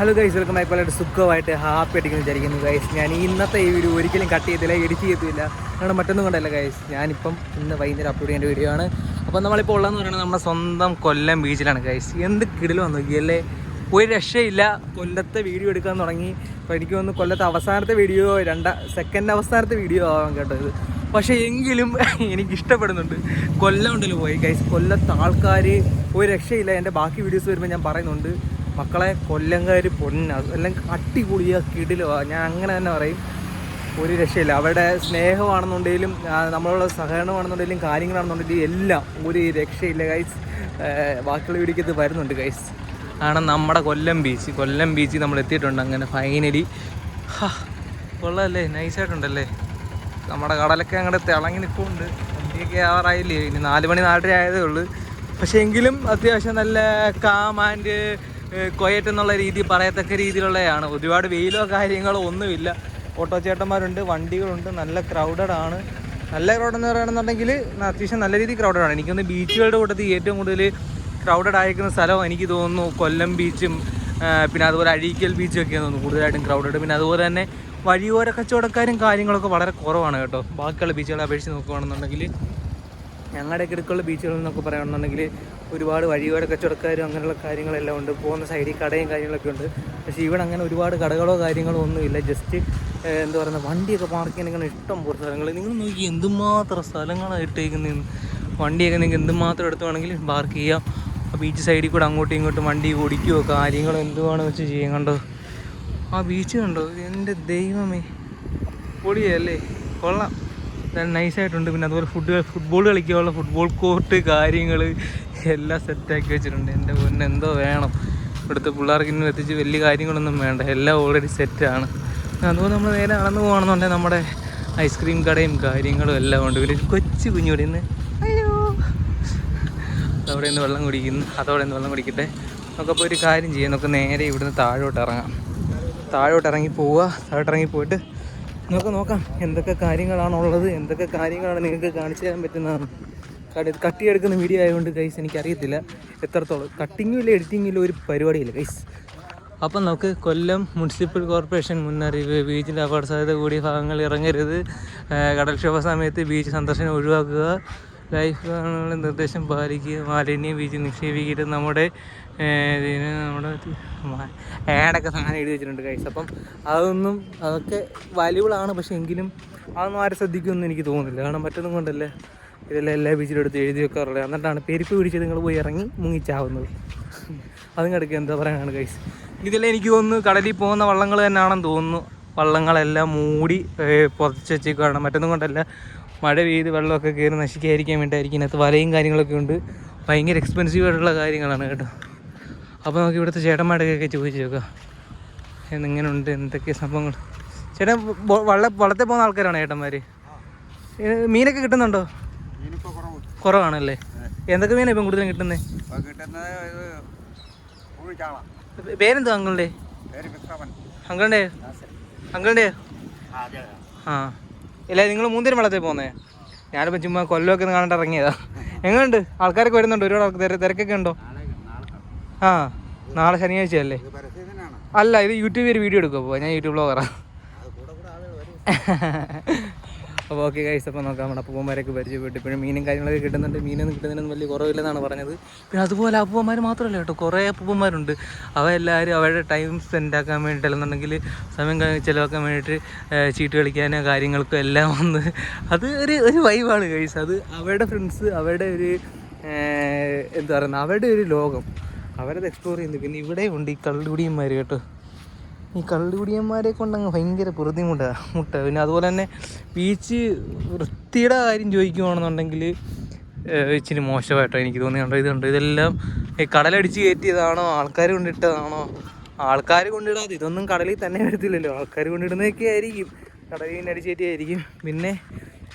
Hello guys welcome back വളരെ സുഖമായിട്ട് happy ആയിട്ടിരിക്കുന്നു വിചാരിക്കുന്നു ഗൈസ് ഞാൻ ഇന്നത്തെ ഈ വീഡിയോ ഒരിക്കലും കട്ട് ചെയ്തില്ല എഡിറ്റ് ചെയ്യത്തില്ല. കാരണം മറ്റൊന്നും കൊണ്ടല്ല ഗൈസ് ഞാനിപ്പം ഇന്ന് വൈകുന്നേരം അപ്ലോഡ് ചെയ്യേണ്ട വീഡിയോ ആണ്. അപ്പം നമ്മളിപ്പോൾ ഉള്ളതെന്ന് പറയുന്നത് നമ്മുടെ സ്വന്തം കൊല്ലം ബീച്ചിലാണ് ഗൈസ് എന്ത് കിടലും വന്നു. നോക്കിയല്ലേ ഒരു രക്ഷയില്ല. കൊല്ലത്തെ വീഡിയോ എടുക്കാൻ തുടങ്ങി. അപ്പോൾ എനിക്ക് തോന്നുന്നു കൊല്ലത്തെ അവസാനത്തെ വീഡിയോ രണ്ട സെക്കൻഡ് അവസാനത്തെ വീഡിയോ ആവാൻ കേട്ടോ ഇത്. പക്ഷേ എങ്കിലും എനിക്ക് ഇഷ്ടപ്പെടുന്നുണ്ട്. കൊല്ലം ഉണ്ടല്ലോ പോയി ഗൈസ് കൊല്ലത്തെ ആൾക്കാർ ഒരു രക്ഷയില്ല. എന്റെ ബാക്കി വീഡിയോസ് വരുമ്പോൾ ഞാൻ പറയുന്നുണ്ട്. മക്കളെ കൊല്ലംകാർ പൊന്ന. അല്ലെങ്കിൽ അടിപൊളിയാ കിടിലോ ഞാൻ അങ്ങനെ തന്നെ പറയും. ഒരു രക്ഷയില്ല. അവരുടെ സ്നേഹമാണെന്നുണ്ടെങ്കിലും നമ്മളുള്ള സഹകരണമാണെന്നുണ്ടെങ്കിലും കാര്യങ്ങളാണെന്നുണ്ടെങ്കിലും എല്ലാം ഒരു രക്ഷയില്ല ഗൈസ് ബാക്കിയുള്ള വീടിക്കത്ത് വരുന്നുണ്ട് ഗൈസ് ആണ് നമ്മുടെ കൊല്ലം ബീച്ച് കൊല്ലം ബീച്ച് നമ്മൾ എത്തിയിട്ടുണ്ട് അങ്ങനെ ഫൈനലി കൊള്ളാമല്ലേ നൈസായിട്ടുണ്ടല്ലേ നമ്മുടെ കടലൊക്കെ അങ്ങോട്ട് തിളങ്ങി നിൽപ്പുണ്ട് വണ്ടിയൊക്കെ ആറായില്ലേ ഇനി നാല് മണി നാലര ആയതേ ഉള്ളൂ. പക്ഷേ എങ്കിലും അത്യാവശ്യം നല്ല കാം ആൻഡ് കൊയറ്റ് എന്നുള്ള രീതി പറയത്തക്ക രീതിയിലുള്ളതാണ് ഒരുപാട് വെയിലോ കാര്യങ്ങളോ ഒന്നുമില്ല. ഓട്ടോ ചേട്ടന്മാരുണ്ട് വണ്ടികളുണ്ട് നല്ല ക്രൗഡഡ് ആണ്. നല്ല ക്രൗഡ് എന്ന് പറയുകയാണെന്നുണ്ടെങ്കിൽ അത്യാവശ്യം നല്ല രീതിയിൽ ക്രൗഡഡ് ആണ്. എനിക്കൊന്ന് ബീച്ചുകളുടെ കൂട്ടത്തിൽ ഏറ്റവും കൂടുതൽ ക്രൗഡഡ് ആയിരിക്കുന്ന സ്ഥലം എനിക്ക് തോന്നുന്നു കൊല്ലം ബീച്ചും പിന്നെ അതുപോലെ അഴീക്കൽ ബീച്ചും ഒക്കെ തോന്നുന്നു കൂടുതലായിട്ടും ക്രൗഡഡ് പിന്നെ അതുപോലെ തന്നെ വഴിയോര കച്ചവടക്കാരും കാര്യങ്ങളൊക്കെ വളരെ കുറവാണ് കേട്ടോ. ബാക്കിയുള്ള ബീച്ചുകളെ അപേക്ഷിച്ച് നോക്കുകയാണെന്നുണ്ടെങ്കിൽ ഞങ്ങളുടെ കിടക്കുള്ള ബീച്ചുകൾ എന്നൊക്കെ പറയുകയാണെന്നുണ്ടെങ്കിൽ ഒരുപാട് വഴിയോര കച്ചവടക്കാരും അങ്ങനെയുള്ള കാര്യങ്ങളെല്ലാം ഉണ്ട്. പോകുന്ന സൈഡിൽ കടയും കാര്യങ്ങളൊക്കെ ഉണ്ട്. പക്ഷേ ഇവിടെ അങ്ങനെ ഒരുപാട് കടകളോ കാര്യങ്ങളോ ഒന്നുമില്ല. ജസ്റ്റ് എന്താ പറയുക വണ്ടിയൊക്കെ പാർക്ക് ചെയ്യാനൊക്കെ ഇഷ്ടം പോലെ സ്ഥലങ്ങൾ നിങ്ങൾ നോക്കി എന്തുമാത്രം സ്ഥലങ്ങളാണ് ഇട്ടേക്കുന്നതെന്ന്. വണ്ടിയൊക്കെ നിങ്ങൾക്ക് എന്തുമാത്രം എടുത്ത് വേണമെങ്കിൽ പാർക്ക് ചെയ്യാം. ആ ബീച്ച് സൈഡിൽ കൂടെ അങ്ങോട്ടും ഇങ്ങോട്ടും വണ്ടി ഓടിക്കുകയോ കാര്യങ്ങളോ എന്തുവാണ് വെച്ച് ചെയ്യാൻ കണ്ടോ ആ ബീച്ച് കണ്ടോ? എന്റെ ദൈവമേ. പൊളിയല്ലേ? കൊള്ളാം. നൈസായിട്ടുണ്ട് പിന്നെ അതുപോലെ ഫുഡ് ഫുട്ബോൾ കളിക്കാനുള്ള ഫുട്ബോൾ കോർട്ട് കാര്യങ്ങൾ എല്ലാം സെറ്റാക്കി വെച്ചിട്ടുണ്ട്. എന്റെ പൊന്നെ എന്തോ വേണം. ഇവിടുത്തെ പിള്ളേർക്ക് ഇന്നും എത്തിച്ച് വലിയ കാര്യങ്ങളൊന്നും വേണ്ട. എല്ലാം ഓൾറെഡി സെറ്റാണ് അതുപോലെ നമ്മൾ നേരെ നടന്നു പോകുകയാണെന്നുണ്ടെങ്കിൽ നമ്മുടെ ഐസ്ക്രീം കടയും കാര്യങ്ങളും എല്ലാം ഉണ്ട്. ഒരു കൊച്ചു കുഞ്ഞുകൂടി ഇന്ന് അയ്യോ. അതവിടെ നിന്ന് വെള്ളം കുടിക്കുന്നു. അതവിടെ നിന്ന് വെള്ളം കുടിക്കട്ടെ. നമുക്ക് അപ്പോൾ ഒരു കാര്യം ചെയ്യാം. നമുക്ക് നേരെ ഇവിടുന്ന് താഴോട്ട് ഇറങ്ങാം. താഴോട്ട് ഇറങ്ങി പോവുക താഴോട്ട് ഇറങ്ങി പോയിട്ട് നമുക്ക് നോക്കാം. എന്തൊക്കെ കാര്യങ്ങളാണുള്ളത്? എന്തൊക്കെ കാര്യങ്ങളാണ് നിങ്ങൾക്ക് കാണിച്ചു തരാൻ പറ്റുന്നതാണ് കാരണം ഇത് കട്ടിയെടുക്കുന്ന വീഡിയോ ആയതുകൊണ്ട് ഗൈസ് എനിക്കറിയത്തില്ല. എത്രത്തോളം കട്ടിങ്ങും ഇല്ല എഡിറ്റിങ്ങും ഒരു പരിപാടിയില്ല ഗൈസ് അപ്പം നമുക്ക് കൊല്ലം മുനിസിപ്പൽ കോർപ്പറേഷൻ മുന്നറിയിപ്പ് ബീച്ചിൽ അപകട സാധ്യത കൂടിയ ഭാഗങ്ങൾ ഇറങ്ങരുത്. കടൽക്ഷോഭ സമയത്ത് ബീച്ച് സന്ദർശനം ഒഴിവാക്കുക. ലൈഫ് ഗാർഡുകളുടെ നിർദ്ദേശം പാലിക്കുക. മാലിന്യം ബീച്ചിൽ നിക്ഷേപിക്കരുത്. നമ്മുടെ ഇതിന് നമ്മുടെ ഏടൊക്കെ സാധനം എഴുതി വെച്ചിട്ടുണ്ട് കൈസ് അപ്പം അതൊന്നും അതൊക്കെ വാല്യുബിളാണ് പക്ഷേ എങ്കിലും അതൊന്നും ആരും ശ്രദ്ധിക്കുമെന്ന് എനിക്ക് തോന്നുന്നില്ല. കാരണം മറ്റൊന്നും കൊണ്ടല്ലേ? ഇതെല്ലാം എല്ലാ ബീച്ചിലും എടുത്ത് എഴുതി വെക്കാറുള്ളത്. എന്നിട്ടാണ് പെരുപ്പ് പിടിച്ച് നിങ്ങൾ പോയി ഇറങ്ങി മുങ്ങിച്ചാവുന്നത്. അതും കിടക്കുക എന്താ പറയാനാണ് കൈസ് ഇതെല്ലാം എനിക്ക് തോന്നുന്നു കടലിൽ പോകുന്ന വള്ളങ്ങൾ തന്നെയാണെന്ന് തോന്നുന്നു. വള്ളങ്ങളെല്ലാം മൂടി പുതച്ച് വെച്ചേക്കാണ് മറ്റൊന്നും കൊണ്ടല്ല. മഴ പെയ്ത് വെള്ളമൊക്കെ കയറി നശിക്കാതിരിക്കാൻ വേണ്ടിയായിരിക്കും ഇതിനകത്ത് വലയും കാര്യങ്ങളൊക്കെ ഉണ്ട്. ഭയങ്കര എക്സ്പെൻസീവ് ആയിട്ടുള്ള കാര്യങ്ങളാണ് കേട്ടോ. അപ്പോൾ നമുക്ക് ഇവിടുത്തെ ചേട്ടന്മാരുടെയൊക്കെ ചോദിച്ചു നോക്കാം. എന്നെങ്ങനെയുണ്ട് എന്തൊക്കെ സംഭവങ്ങൾ? ചേട്ടൻ വള്ള വള്ളത്തെ പോകുന്ന ആൾക്കാരാണ് ചേട്ടന്മാർ മീനൊക്കെ കിട്ടുന്നുണ്ടോ? കുറവാണല്ലേ? എന്തൊക്കെ മീനാണ് ഇപ്പം കൂടുതലും കിട്ടുന്നത് പേരെന്താ അങ്ങളുടെ അങ്കിളുടെ അങ്കിളുടെ അങ്കിളുടെ ആ ഇല്ല നിങ്ങൾ മൂന്നേരം വള്ളത്തിൽ പോകുന്നേ ഞാനിപ്പോൾ ചുമ്മാ കൊല്ലമൊക്കെ ഒന്ന് കാണാണ്ട് ഇറങ്ങിയതാ. എങ്ങനെയുണ്ട്? ആൾക്കാരൊക്കെ വരുന്നുണ്ട്? ഒരുപാട് ആൾക്കാർ തിര- തിരക്കൊക്കെ ഉണ്ടോ? ആ നാളെ ശനിയാഴ്ച അല്ലേ അല്ല ഇത് യൂട്യൂബിൽ ഒരു വീഡിയോ എടുക്കുമോ അപ്പോൾ ഞാൻ യൂട്യൂബ് ബ്ലോഗറാണ് അപ്പോൾ ഓക്കെ കൈസ് അപ്പോൾ നോക്കാം നമ്മുടെ അപ്പൂപ്പന്മാരൊക്കെ പരിചയപ്പെട്ട്. ഇപ്പോഴും മീനും കാര്യങ്ങളൊക്കെ കിട്ടുന്നുണ്ട്. മീനൊന്നും കിട്ടുന്നതിനൊന്നും വലിയ കുറവില്ലെന്നാണ് പറഞ്ഞത്. പിന്നെ അതുപോലെ അപ്പൂപ്പന്മാർ മാത്രമല്ല കേട്ടോ. കുറേ അപ്പൂപ്പന്മാരുണ്ട്. അവരെല്ലാവരും അവരുടെ ടൈം സ്പെൻഡ് ആക്കാൻ വേണ്ടിയിട്ട് അല്ലെന്നുണ്ടെങ്കിൽ സമയം ചിലവാക്കാൻ വേണ്ടിയിട്ട് ചീട്ട് കളിക്കാനോ കാര്യങ്ങൾക്കും എല്ലാം വന്ന് അത് ഒരു ഒരു വൈബാണ് കൈസ് അത് അവരുടെ ഫ്രണ്ട്സ് അവരുടെ ഒരു എന്താ പറയുന്നത് അവരുടെ ഒരു ലോകം. അവരത് എക്സ്പ്ലോർ ചെയ്യുന്നത് പിന്നെ ഇവിടെ ഉണ്ട് ഈ കള്ളുകുടിയന്മാർ കേട്ടോ. ഈ കള്ളുകുടിയന്മാരെ കൊണ്ടങ്ങ് ഭയങ്കര പ്രതിമുട്ടാണ് മുട്ട. പിന്നെ അതുപോലെ തന്നെ ബീച്ച് വൃത്തിയുടെ കാര്യം ചോദിക്കുകയാണെന്നുണ്ടെങ്കിൽ ഇച്ചിരി മോശമായിട്ടോ എനിക്ക് തോന്നിയുണ്ടോ ഇതുണ്ട്. ഇതെല്ലാം ഈ കടലടിച്ച് കയറ്റിയതാണോ? ആൾക്കാർ കൊണ്ടിട്ടതാണോ? ആൾക്കാർ കൊണ്ടിടാതെ ഇതൊന്നും കടലിൽ തന്നെ വരത്തില്ലല്ലോ. ആൾക്കാർ കൊണ്ടിടുന്നതൊക്കെ ആയിരിക്കും. കടലിൽ നിന്ന് അടിച്ച് കയറ്റിയായിരിക്കും പിന്നെ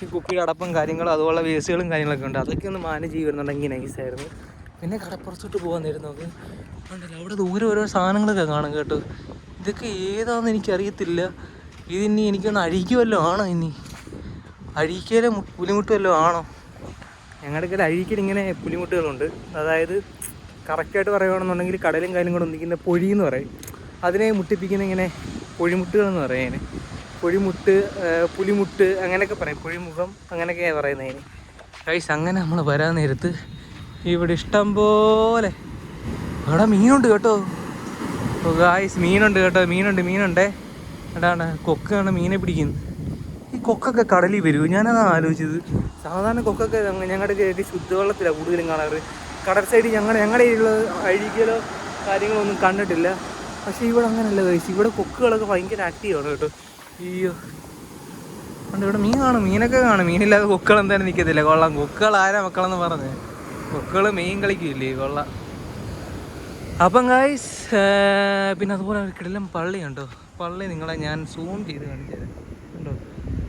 ഈ കുപ്പിയുടെ അടപ്പം കാര്യങ്ങളും അതുപോലെ വേസ്റ്റുകളും കാര്യങ്ങളൊക്കെ ഉണ്ട്. അതൊക്കെ ഒന്ന് മാനേജ് ചെയ്യുന്നുണ്ടെങ്കിൽ നൈസായിരുന്നു പിന്നെ കടപ്പുറത്തോട്ട് പോകാൻ നേരം നമുക്ക് അവിടെ ദൂരെ ഓരോ സാധനങ്ങളൊക്കെ കാണും കേട്ടോ. ഇതൊക്കെ ഏതാണെന്ന് എനിക്കറിയത്തില്ല. ഇതിനി എനിക്കൊന്ന് അഴിക്കുമല്ലോ ആണോ ഇനി? അഴിക്കലെ പുലിമുട്ടുമല്ലോ ആണോ? ഞങ്ങളുടെ കയ്യിൽ അഴിക്കൽ ഇങ്ങനെ പുലിമുട്ടുകളുണ്ട്. അതായത് കറക്റ്റായിട്ട് പറയുകയാണെന്നുണ്ടെങ്കിൽ കടലും കാര്യം കൂടെ ഒന്നിക്കുന്ന പൊഴി എന്ന് പറയും. അതിനെ മുട്ടിപ്പിക്കുന്ന ഇങ്ങനെ പൊഴിമുട്ടുകൾ എന്ന് പറയുന്നത് പൊഴിമുട്ട് ആ, പുലിമുട്ട് അങ്ങനെയൊക്കെ പറയും. പൊഴിമുഖം അങ്ങനെയൊക്കെയാണ് പറയുന്നതിന് കൈസ് അങ്ങനെ നമ്മൾ വരാൻ നേരത്ത് ഇവിടെ ഇഷ്ടം പോലെ അവിടെ മീനുണ്ട് കേട്ടോ. ഗായ്സ് മീനുണ്ട് കേട്ടോ മീനുണ്ട് മീനുണ്ടേ. എന്താണ് കൊക്കാണ് മീനെ പിടിക്കുന്നത്. ഈ കൊക്കൊക്കെ കടലിൽ വരുമോ ഞാനതാണ് ആലോചിച്ചത്. സാധാരണ കൊക്കൊക്കെ ഞങ്ങ- ഞങ്ങളുടെ ശുദ്ധവെള്ളത്തിലാണ് കൂടുതലും കാണാറ്. കടൽ സൈഡിൽ ഞങ്ങൾ ഞങ്ങളുടെ ഉള്ള അഴുകിയലോ കാര്യങ്ങളോ ഒന്നും കണ്ടിട്ടില്ല. പക്ഷേ ഇവിടെ അങ്ങനെയല്ല കഴിച്ചു ഇവിടെ കൊക്കുകളൊക്കെ ഭയങ്കര ആക്റ്റീവാണ് കേട്ടോ. അയ്യോ. അതുകൊണ്ട് ഇവിടെ മീൻ കാണും മീനൊക്കെ കാണും. മീനില്ലാതെ കൊക്കുകൾ എന്തായാലും നിൽക്കത്തില്ല കൊള്ളാം കൊക്കുകൾ ആരാ മക്കളെന്ന് പറഞ്ഞേ. കൊക്കുകൾ മീൻ കളിക്കില്ലേ കൊള്ളാം. അപ്പം ഗായ്സ് പിന്നെ അതുപോലെ ഒരു പള്ളി ഉണ്ടോ പള്ളി നിങ്ങളെ ഞാൻ സൂം ചെയ്ത് കാണിച്ചത് ഉണ്ടോ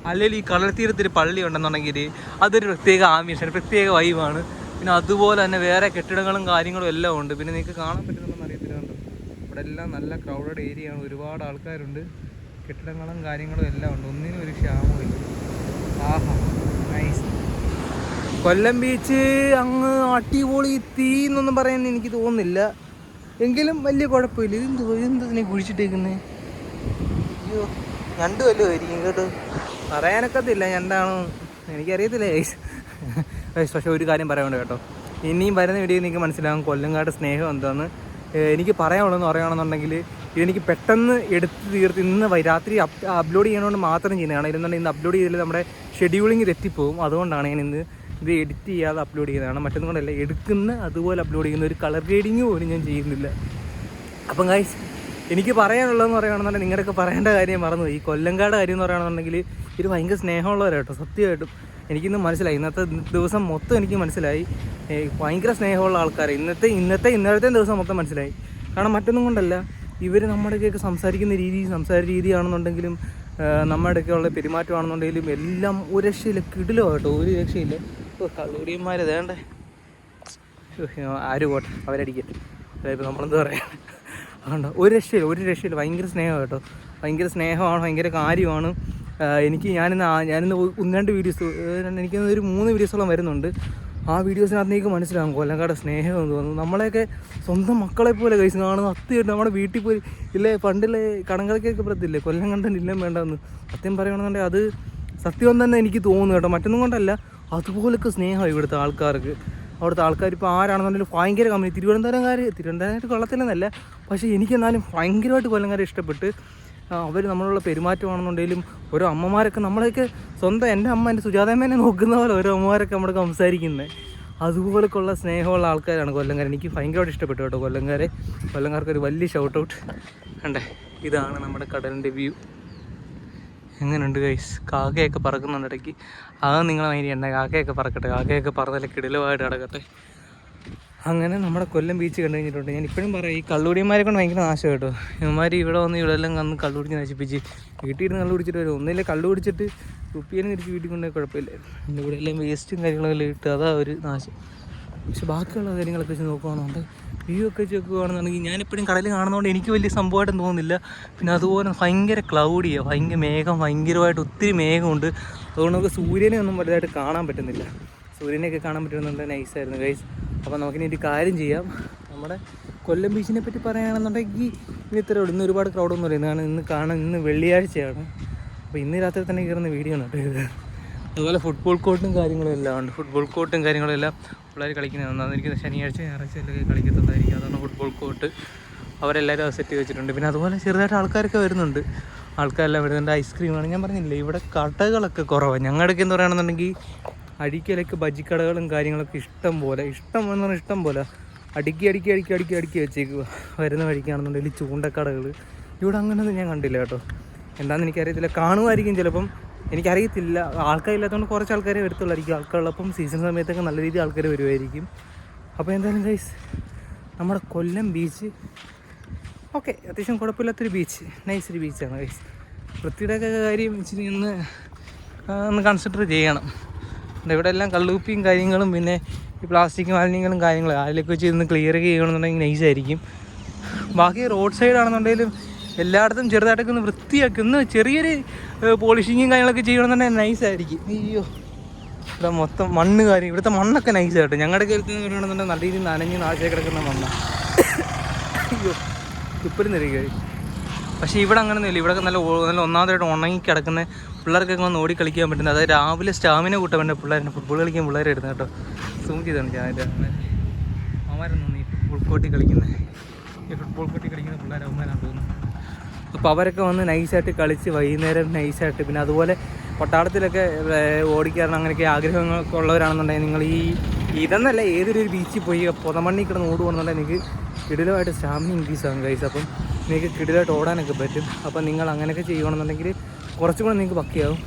അല്ലെങ്കിൽ ഈ കടൽ തീരത്തൊരു പള്ളി ഉണ്ടെന്നുണ്ടെങ്കിൽ അതൊരു പ്രത്യേക ആംബിയൻസാണ് പ്രത്യേക വൈവാണ് പിന്നെ അതുപോലെ തന്നെ വേറെ കെട്ടിടങ്ങളും കാര്യങ്ങളും എല്ലാം ഉണ്ട്. പിന്നെ നിങ്ങൾക്ക് കാണാൻ പറ്റുന്നുണ്ടെന്ന് അറിയത്തില്ല കണ്ടോ? ഇവിടെ എല്ലാം നല്ല ക്രൗഡഡ് ഏരിയ ആണ്. ഒരുപാട് ആൾക്കാരുണ്ട്. കെട്ടിടങ്ങളും കാര്യങ്ങളും എല്ലാം ഉണ്ട്. ഒന്നിനും ഒരു ക്ഷാമമില്ല ആഹാ നൈസ് കൊല്ലം ബീച്ച് അങ്ങ് അടിപൊളി തീ എന്നൊന്നും പറയാൻ എനിക്ക് തോന്നുന്നില്ല. എങ്കിലും വലിയ കുഴപ്പമില്ല. ഇതെന്ത് ഇതെന്തിനെ കുഴിച്ചിട്ടേക്കുന്നത് അയ്യോ ഞണ്ട് വല്ലതും ആയിരിക്കും കേട്ടോ. പറയാനൊക്കത്തില്ല ഞണ്ടാണോ എനിക്കറിയത്തില്ല ഗൈസ് പക്ഷെ ഒരു കാര്യം പറയാനുണ്ട് കേട്ടോ. ഇനിയും വരുന്ന വീഡിയോ നിങ്ങൾക്ക് മനസ്സിലാകും കൊല്ലങ്കാട് സ്നേഹം എന്താന്ന്. എനിക്ക് പറയാനുള്ളതെന്ന് പറയുകയാണെന്നുണ്ടെങ്കിൽ ഇതെനിക്ക് പെട്ടെന്ന് എടുത്ത് തീർത്ത് ഇന്ന് രാത്രി അപ്ലോഡ് ചെയ്യണോണ്ട് മാത്രം ചെയ്യുന്നതാണ്. ഇരുന്നുണ്ടെങ്കിൽ ഇന്ന് അപ്ലോഡ് ചെയ്തില്ല നമ്മുടെ ഷെഡ്യൂളിങ് തെറ്റിപ്പോവും. അതുകൊണ്ടാണ് ഞാൻ ഇന്ന് ഇത് എഡിറ്റ് ചെയ്യാതെ അപ്ലോഡ് ചെയ്യുന്നതാണ്. മറ്റൊന്നും കൊണ്ടല്ല എടുക്കുന്ന അതുപോലെ അപ്ലോഡ് ചെയ്യുന്ന ഒരു കളർ ഗ്രേഡിങ് പോലും ഞാൻ ചെയ്യുന്നില്ല അപ്പം ഗൈസ് എനിക്ക് പറയാനുള്ളതെന്ന് പറയുകയാണെന്നുണ്ടെങ്കിൽ നിങ്ങളുടെയൊക്കെ പറയേണ്ട കാര്യം മറന്നു ഈ കൊല്ലങ്കാട് കാര്യം എന്ന് പറയുകയാണെന്നുണ്ടെങ്കിൽ ഇത് ഭയങ്കര സ്നേഹമുള്ളവരാട്ടോ സത്യമായിട്ടും. എനിക്കിന്ന് മനസ്സിലായി. ഇന്നത്തെ ദിവസം മൊത്തം എനിക്ക് മനസ്സിലായി. ഭയങ്കര സ്നേഹമുള്ള ആൾക്കാർ ഇന്നത്തെ ഇന്നത്തെ ഇന്നലത്തെ ദിവസം മൊത്തം മനസ്സിലായി. കാരണം മറ്റൊന്നും കൊണ്ടല്ല ഇവർ നമ്മുടെയൊക്കെ സംസാരിക്കുന്ന രീതി സംസാര രീതിയാണെന്നുണ്ടെങ്കിലും ആ, നമ്മുടെയൊക്കെ ഉള്ള പെരുമാറ്റമാണെന്നുണ്ടെങ്കിലും എല്ലാം ഒരു രക്ഷയില്ല. കിടിലോ കേട്ടോ ഒരു രക്ഷയില്ല. ഓ ഇതേണ്ടേ ആര് പോട്ടെ അവരടിക്കട്ടെ. അതായത് നമ്മളെന്താ പറയുക അതുകൊണ്ട് ഒരു രക്ഷയില്ല ഒരു രക്ഷയില്ല. ഭയങ്കര സ്നേഹം കേട്ടോ. ഭയങ്കര സ്നേഹമാണ് ഭയങ്കര കാര്യമാണ്. എനിക്ക് ഞാനിന്ന് ഞാനിന്ന് ഒന്ന് രണ്ട് വീഡിയോസ് എനിക്കിന്ന് ഒരു മൂന്ന് വീഡിയോസോളം വരുന്നുണ്ട്. ആ വീഡിയോസിനകത്ത് എനിക്ക് മനസ്സിലാകും കൊല്ലങ്കാട് സ്നേഹം എന്ന് തോന്നുന്നു. നമ്മളെയൊക്കെ സ്വന്തം മക്കളെ പോലെ കഴിച്ച് കാണുന്ന അത്യായിട്ട് നമ്മുടെ വീട്ടിൽ പോയി ഇല്ലേ പണ്ടില്ലേ കടങ്കളക്കൊക്കെ പറയത്തില്ലേ കൊല്ലം കണ്ടൻ ഇല്ലം വേണ്ടെന്ന്. സത്യം പറയുകയാണെന്നുണ്ടെങ്കിൽ അത് സത്യം തന്നെ എനിക്ക് തോന്നുന്നു കേട്ടോ. മറ്റൊന്നും കൊണ്ടല്ല. അതുപോലൊക്കെ സ്നേഹമാണ് ഇവിടുത്തെ ആൾക്കാർക്ക്. അവിടുത്തെ ആൾക്കാർ ഇപ്പോൾ ആരാണെന്നുണ്ടെങ്കിലും ഭയങ്കര കമ്പനി. തിരുവനന്തപുരംകാർ തിരുവനന്തപുരമായിട്ട് കൊള്ളത്തില്ലെന്നല്ല പക്ഷേ എനിക്കെന്നാലും ഭയങ്കരമായിട്ട് കൊല്ലംകാരെ ഇഷ്ടപ്പെട്ട് അവർ നമ്മളുള്ള പെരുമാറ്റമാണെന്നുണ്ടെങ്കിലും ഓരോ അമ്മമാരൊക്കെ നമ്മളെയൊക്കെ സ്വന്തം എന്റെ അമ്മ എന്റെ സുജാതമ്മേനെ നോക്കുന്ന പോലെ ഓരോ അമ്മമാരൊക്കെ നമ്മുടെ സംസാരിക്കുന്നത് അതുപോലൊക്കെ ഉള്ള സ്നേഹമുള്ള ആൾക്കാരാണ് കൊല്ലംകാർ എനിക്ക് ഭയങ്കരമായിട്ട് ഇഷ്ടപ്പെട്ടു കേട്ടോ കൊല്ലംകാരെ. കൊല്ലംകാർക്കൊരു വലിയ ഷൗട്ട് ഔട്ട് കണ്ടേ ഇതാണ് നമ്മുടെ കടലിന്റെ വ്യൂ എങ്ങനെയുണ്ട് ഗൈസ് കാക്കയൊക്കെ പറക്കുന്നുണ്ട് ഇടയ്ക്ക്. അത് നിങ്ങൾ മൈൻഡ് ചെയ്യണ്ട കാക്കയൊക്കെ പറക്കട്ടെ. കാക്കയൊക്കെ പറന്നല്ല കിടിലമായിട്ട് കിടക്കട്ടെ അങ്ങനെ നമ്മുടെ കൊല്ലം ബീച്ച് കണ്ടു കഴിഞ്ഞിട്ടുണ്ട്. ഞാൻ ഇപ്പോഴും പറയാം ഈ കള്ളുടിയന്മാരെ കൊണ്ട് ഭയങ്കര നാശം കേട്ടോ. ഇവന്മാർ ഇവിടെ വന്ന് ഇവിടെ എല്ലാം വന്ന് കള്ളു കുടിച്ച് നശിപ്പിച്ച് വീട്ടിൽ ഇരുന്ന് കള്ളു കുടിച്ചിട്ട് വരും. ഒന്നില്ല കള്ളു കുടിച്ചിട്ട് കുപ്പിയെല്ലാം തിരിച്ച് വീട്ടിൽ കൊണ്ടുപോയി കുഴപ്പമില്ലായിരുന്നു ഇവിടെ എല്ലാം വേസ്റ്റും കാര്യങ്ങളെല്ലാം ഇട്ട് അതാ ഒരു നാശം. പക്ഷെ ബാക്കിയുള്ള കാര്യങ്ങളൊക്കെ വെച്ച് നോക്കുകയാണെന്നുണ്ട് വ്യൂ ഒക്കെ വെച്ച് നോക്കുകയാണെന്നുണ്ടെങ്കിൽ ഞാനിപ്പോഴും കടൽ കാണുന്നതുകൊണ്ട് എനിക്ക് വലിയ സംഭവമായിട്ടും തോന്നുന്നില്ല. പിന്നെ അതുപോലെ ഭയങ്കര ക്ലൗഡിയാണ് ഭയങ്കര മേഘം ഭയങ്കരമായിട്ട് ഒത്തിരി മേഘമുണ്ട്. അതുകൊണ്ട് നമുക്ക് സൂര്യനെ ഒന്നും വലുതായിട്ട് കാണാൻ പറ്റുന്നില്ല. സൂര്യനെയൊക്കെ കാണാൻ പറ്റുന്നുണ്ട് നൈസായിരുന്നു ഗൈസ് അപ്പോൾ നമുക്കിനി ഒരു കാര്യം ചെയ്യാം. നമ്മുടെ കൊല്ലം ബീച്ചിനെ പറ്റി പറയുകയാണെന്നുണ്ടെങ്കിൽ ഇനി ഇത്ര ഇന്ന് ഒരുപാട് ക്രൗഡൊന്നും ഇല്ല. ഇന്നാണ് ഇന്ന് കാണാൻ ഇന്ന് വെള്ളിയാഴ്ചയാണ്. അപ്പോൾ ഇന്ന് രാത്രി തന്നെ കയറുന്ന വീഡിയോ ആണ് കേട്ടോ ഇത്. അതുപോലെ ഫുട്ബോൾ കോർട്ടും കാര്യങ്ങളും എല്ലാം ഉണ്ട്. ഫുട്ബോൾ കോർട്ടും കാര്യങ്ങളും എല്ലാം പിള്ളേർ കളിക്കുന്നത് ഒന്നാണ് എനിക്ക് ശനിയാഴ്ച ഞായറാഴ്ച എല്ലാം അതാണ് ഫുട്ബോൾ കോർട്ട് അവരെല്ലാവരും സെറ്റ് വെച്ചിട്ടുണ്ട്. പിന്നെ അതുപോലെ ചെറുതായിട്ട് ആൾക്കാരൊക്കെ വരുന്നുണ്ട്. ആൾക്കാരെല്ലാം വരുന്നുണ്ട്. ഐസ്ക്രീമാണ് ഞാൻ പറഞ്ഞില്ലേ ഇവിടെ കടകളൊക്കെ കുറവാണ് ഞങ്ങളുടെയൊക്കെ എന്ന് പറയുകയാണെന്നുണ്ടെങ്കിൽ അടിക്കലൊക്കെ ബജിക്കടകളും കാര്യങ്ങളൊക്കെ ഇഷ്ടം പോലെ. ഇഷ്ടം എന്ന് പറഞ്ഞാൽ ഇഷ്ടം പോലെ. അടുക്കി അടുക്കി അടുക്കി അടുക്കി അടുക്കി വെച്ചേക്കുക വരുന്ന വഴിക്കാണെന്നുണ്ടെങ്കിൽ ചൂണ്ടക്കടകൾ ഇവിടെ അങ്ങനെയൊന്നും ഞാൻ കണ്ടില്ല കേട്ടോ. എന്താണെന്ന് എനിക്കറിയത്തില്ല. കാണുമായിരിക്കും ചിലപ്പം. എനിക്കറിയത്തില്ല. ആൾക്കാരില്ലാത്തതുകൊണ്ട് കുറച്ച് ആൾക്കാരെ വരത്തുള്ളായിരിക്കും. ആൾക്കാരുള്ളപ്പം സീസൺ സമയത്തൊക്കെ നല്ല രീതിയിൽ ആൾക്കാർ വരുമായിരിക്കും അപ്പോൾ എന്തായാലും ഗൈസ് നമ്മുടെ കൊല്ലം ബീച്ച് ഓക്കെ അത്യാവശ്യം കുഴപ്പമില്ലാത്തൊരു ബീച്ച് നൈസ് ഒരു ബീച്ചാണ് ഗൈസ് വൃത്തിയുടെയൊക്കെ കാര്യം ഇച്ചിരി ഒന്ന് ഒന്ന് കൺസിഡർ ചെയ്യണം. ഇവിടെ എല്ലാം കള്ളുപ്പിയും കാര്യങ്ങളും പിന്നെ ഈ പ്ലാസ്റ്റിക് മാലിന്യങ്ങളും കാര്യങ്ങളും. അതിലൊക്കെ വെച്ച് ഇന്ന് ക്ലിയർ ചെയ്യണമെന്നുണ്ടെങ്കിൽ നൈസായിരിക്കും ബാക്കി റോഡ് സൈഡ് ആണെന്നുണ്ടെങ്കിലും എല്ലായിടത്തും ചെറുതായിട്ടൊക്കെ ഒന്ന് വൃത്തിയാക്കി ഒന്ന് ചെറിയൊരു പോളിഷിങ്ങും കാര്യങ്ങളൊക്കെ ചെയ്യണമെന്നുണ്ടെങ്കിൽ നൈസായിരിക്കും അയ്യോ. ഇവിടെ മൊത്തം മണ്ണ് കാര്യം. ഇവിടുത്തെ മണ്ണൊക്കെ നൈസ് കേട്ടോ ഞങ്ങളുടെ കരുത്തിൽ നിന്ന് പറയുകയാണെന്നുണ്ടെങ്കിൽ നല്ല രീതിയിൽ നനഞ്ഞ് നാശേ കിടക്കുന്ന മണ്ണാണ് അയ്യോ. ഇപ്പോഴും നിരക്കുക പക്ഷേ ഇവിടെ അങ്ങനെയൊന്നുമില്ല ഇവിടെ നല്ല നല്ല ഒന്നാമതായിട്ട് ഉണങ്ങി കിടക്കുന്ന പിള്ളേർക്കൊക്കെ ഒന്ന് ഓടി കളിക്കാൻ പറ്റുന്നത്. അതായത് രാവിലെ സ്റ്റാമിന കൂട്ടാൻ വേണ്ട പിള്ളേരെ ഫുട്ബോൾ കളിക്കാൻ പിള്ളേരെ എടുത്ത് കേട്ടോ. സൂം ചെയ്താണ് ഞാൻ അതിന്റെ അവന്മാരൊന്നും ഈ ഫുട്ബോൾ കോട്ടി കളിക്കുന്നത് ഈ ഫുട്ബോൾ കോട്ടി കളിക്കുന്ന പിള്ളേരെ അവന്മാരാണ് തോന്നുന്നു. അപ്പോൾ അവരൊക്കെ വന്ന് നൈസായിട്ട് കളിച്ച് വൈകുന്നേരം നൈസായിട്ട് പിന്നെ അതുപോലെ പട്ടാളത്തിലൊക്കെ ഓടിക്കാറുണ്ട് അങ്ങനെയൊക്കെ ആഗ്രഹങ്ങളൊക്കെ ഉള്ളവരാണെന്നുണ്ടെങ്കിൽ നിങ്ങൾ ഈ ഇതെന്നല്ല ഏതൊരു ബീച്ചിൽ പോയി പൊതമണ്ണി കിടന്ന് ഓടുകയാണെന്നുണ്ടെങ്കിൽ നിങ്ങൾക്ക് കിടിലമായിട്ട് സ്റ്റാമിന ഇൻക്രീസ് ആകും കൈസ് അപ്പം നിങ്ങൾക്ക് കിടിലമായിട്ട് ഓടാനൊക്കെ പറ്റും. അപ്പം നിങ്ങൾ അങ്ങനെയൊക്കെ ചെയ്യുകയാണെന്നുണ്ടെങ്കിൽ കുറച്ചും കൂടെ നിങ്ങൾക്ക് പക്കിയാവും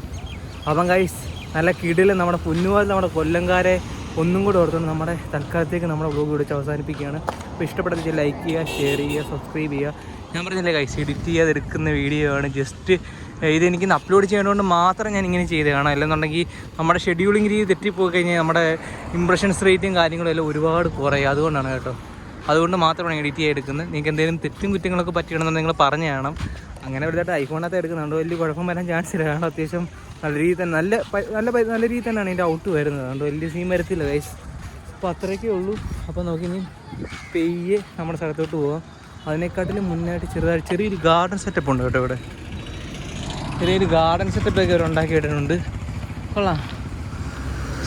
അപ്പം ഗൈസ് നല്ല കിടിൽ നമ്മുടെ പുന്നുവാൽ നമ്മുടെ കൊല്ലംകാരെ ഒന്നും കൂടെ ഓർത്തുകൊണ്ട് നമ്മുടെ തൽക്കാലത്തേക്ക് നമ്മുടെ വ്ലോഗ് വിളിച്ച് അവസാനിപ്പിക്കുകയാണ്. അപ്പോൾ ഇഷ്ടപ്പെട്ടെങ്കിൽ ലൈക്ക് ചെയ്യുക ഷെയർ ചെയ്യുക സബ്സ്ക്രൈബ് ചെയ്യുക. ഞാൻ പറഞ്ഞില്ലേ കൈസ് എഡിറ്റ് ചെയ്യാതെ എടുക്കുന്ന വീഡിയോ ആണ് ജസ്റ്റ് ഇത് എനിക്ക് അപ്ലോഡ് ചെയ്യേണ്ടതുകൊണ്ട് മാത്രം ഞാൻ ഇങ്ങനെ ചെയ്തതാണ് അല്ലെന്നുണ്ടെങ്കിൽ നമ്മുടെ ഷെഡ്യൂളിംഗ് രീതി തെറ്റിപ്പോയി കഴിഞ്ഞാൽ നമ്മുടെ ഇംപ്രഷൻസ് റേറ്റും കാര്യങ്ങളും എല്ലാം ഒരുപാട് കുറയും. അതുകൊണ്ടാണ് കേട്ടോ. അതുകൊണ്ട് മാത്രമാണ് എഡിറ്റ് ചെയ്യാൻ എടുക്കുന്നത് നിങ്ങൾക്ക് എന്തെങ്കിലും തെറ്റും കുറ്റങ്ങളൊക്കെ പറ്റിയണമെന്ന് നിങ്ങൾ പറഞ്ഞു കാണാം അങ്ങനെ വലുതായിട്ട് ഐഫോണകത്ത് എടുക്കുന്നുണ്ട് വലിയ കുഴപ്പം വരാൻ ചാൻസ് ഇല്ല. കാരണം അത്യാവശ്യം നല്ല രീതി തന്നെ നല്ല നല്ല നല്ല രീതി തന്നെയാണ് ഇതിന്റെ ഔട്ട് വരുന്നത്. അതുകൊണ്ട് വലിയ സീൻ വരത്തില്ല ഗൈസ് അപ്പോൾ അത്രയൊക്കെ ഉള്ളൂ. അപ്പോൾ നോക്കി ഇനി പെയ്യെ നമ്മുടെ സ്ഥലത്തോട്ട് പോവാം. അതിനെക്കാട്ടിലും മുന്നായിട്ട് ചെറുതായിട്ട് ചെറിയൊരു ഗാർഡൻ സെറ്റപ്പ് ഉണ്ട് കേട്ടോ ഇവിടെ. ചെറിയൊരു ഗാർഡൻ സെറ്റപ്പൊക്കെ അവർ ഉണ്ടാക്കിയിട്ടുണ്ട് കൊള്ളാം.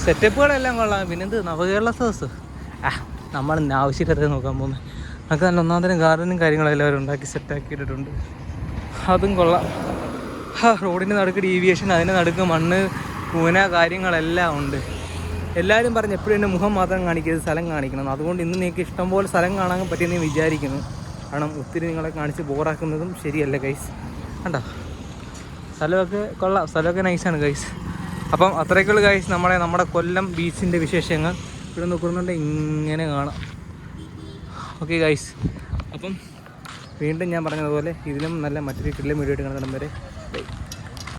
സെറ്റപ്പുകളെല്ലാം കൊള്ളാം. പിന്നെന്ത്? നവകേരള സദസ് ആ നമ്മൾ ഇന്ന് ആവശ്യമില്ലാതെ നോക്കാൻ പോകുന്നത് നമുക്ക് നല്ല ഒന്നാന്തരം ഗാർഡനും കാര്യങ്ങളെല്ലാം അവർ ഉണ്ടാക്കി സെറ്റാക്കിയിട്ടുണ്ട് അതും കൊള്ളാം. ആ റോഡിന്റെ നടുക്ക് ഡീവിയേഷൻ അതിന്റെ നടുക്ക് മണ്ണ് കൂന കാര്യങ്ങളെല്ലാം ഉണ്ട്. എല്ലാവരും പറഞ്ഞ് എപ്പോഴും എന്റെ മുഖം മാത്രം കാണിക്കരുത് സ്ഥലം കാണിക്കണം. അതുകൊണ്ട് ഇന്ന് നിങ്ങൾക്ക് ഇഷ്ടംപോലെ സ്ഥലം കാണാൻ പറ്റിയെന്ന് ഞാൻ വിചാരിക്കുന്നു. കാരണം ഒത്തിരി നിങ്ങളെ കാണിച്ച് ബോറാക്കുന്നതും ശരിയല്ല ഗൈസ് കണ്ടോ? സ്ഥലമൊക്കെ കൊള്ളാം. സ്ഥലമൊക്കെ നൈസാണ് ഗൈസ് അപ്പം അത്രയ്ക്കുള്ള ഗൈസ് നമ്മളെ നമ്മുടെ കൊല്ലം ബീച്ചിന്റെ വിശേഷങ്ങൾ. ഇവിടെ നോക്കുന്നുണ്ട് ഇങ്ങനെ കാണാം. ഓക്കെ ഗൈസ് അപ്പം വീണ്ടും ഞാൻ പറഞ്ഞതുപോലെ ഇതിലും നല്ല മറ്റൊരു കിള്ളം വീഡിയോ ആയിട്ട് കാണുന്നിടം വരെ ബൈ